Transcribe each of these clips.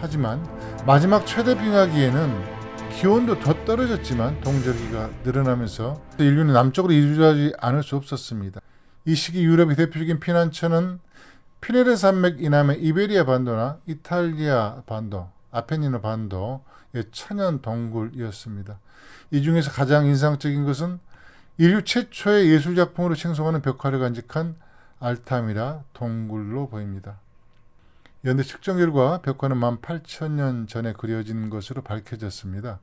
하지만 마지막 최대 빙하기에는 기온도 더 떨어졌지만 동절기가 늘어나면서 인류는 남쪽으로 이주하지 않을 수 없었습니다. 이 시기 유럽의 대표적인 피난처는 피네르 산맥 이남의 이베리아 반도나 이탈리아 반도, 아펜니노 반도의 천연 동굴이었습니다. 이 중에서 가장 인상적인 것은 인류 최초의 예술 작품으로 칭송하는 벽화를 간직한 알타미라 동굴로 보입니다. 연대 측정 결과 벽화는 18,000년 전에 그려진 것으로 밝혀졌습니다.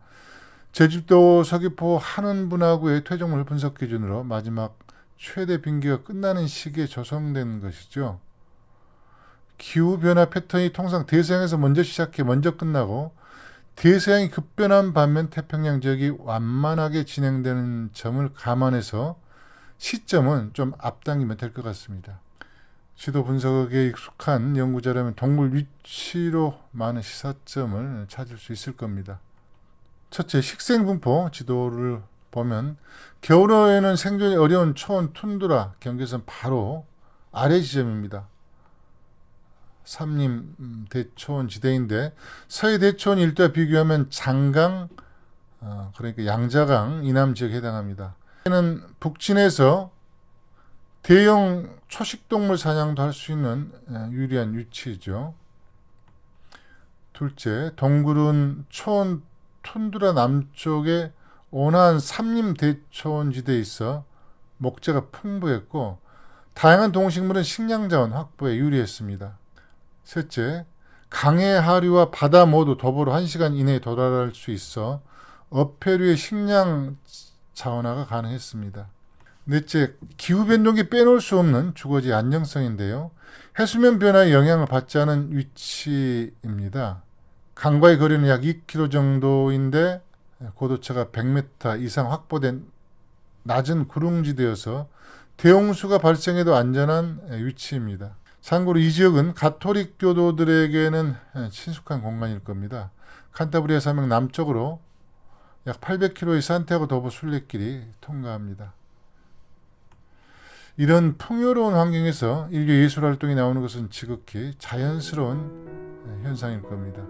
제주도 서귀포 한원분화구의 퇴적물 분석 기준으로 마지막 최대 빙기가 끝나는 시기에 조성된 것이죠. 기후 변화 패턴이 통상 대서양에서 먼저 시작해 먼저 끝나고 대서양이 급변한 반면 태평양 지역이 완만하게 진행되는 점을 감안해서 시점은 좀 앞당기면 될 것 같습니다. 지도 분석에 익숙한 연구자라면 동물 위치로 많은 시사점을 찾을 수 있을 겁니다. 첫째, 식생 분포 지도를 보면 겨울에는 생존이 어려운 초원 툰드라 경계선 바로 아래 지점입니다. 삼림 음, 대초원 지대인데 서해 대초원 일대와 비교하면 장강 어, 그러니까 양자강 이남 지역에 해당합니다. 는 북진에서 대형 초식동물 사냥도 할 수 있는 에, 유리한 위치죠. 둘째, 동굴은 초원 툰드라 남쪽에 온화한 삼림 대초원 지대에 있어 목재가 풍부했고 다양한 동식물은 식량 자원 확보에 유리했습니다. 셋째, 강의 하류와 바다 모두 더불어 1시간 이내에 도달할 수 있어 어패류의 식량 자원화가 가능했습니다. 넷째, 기후변동이 빼놓을 수 없는 주거지 안정성인데요. 해수면 변화에 영향을 받지 않은 위치입니다. 강과의 거리는 약 2km 정도인데 고도차가 100m 이상 확보된 낮은 구릉지대여서 대홍수가 발생해도 안전한 위치입니다. 참고로 이 지역은 가톨릭 교도들에게는 친숙한 공간일 겁니다. 칸타브리아 산맥 남쪽으로 약 800km의 산티아고 도보 순례길이 통과합니다. 이런 풍요로운 환경에서 인류 예술 활동이 나오는 것은 지극히 자연스러운 현상일 겁니다.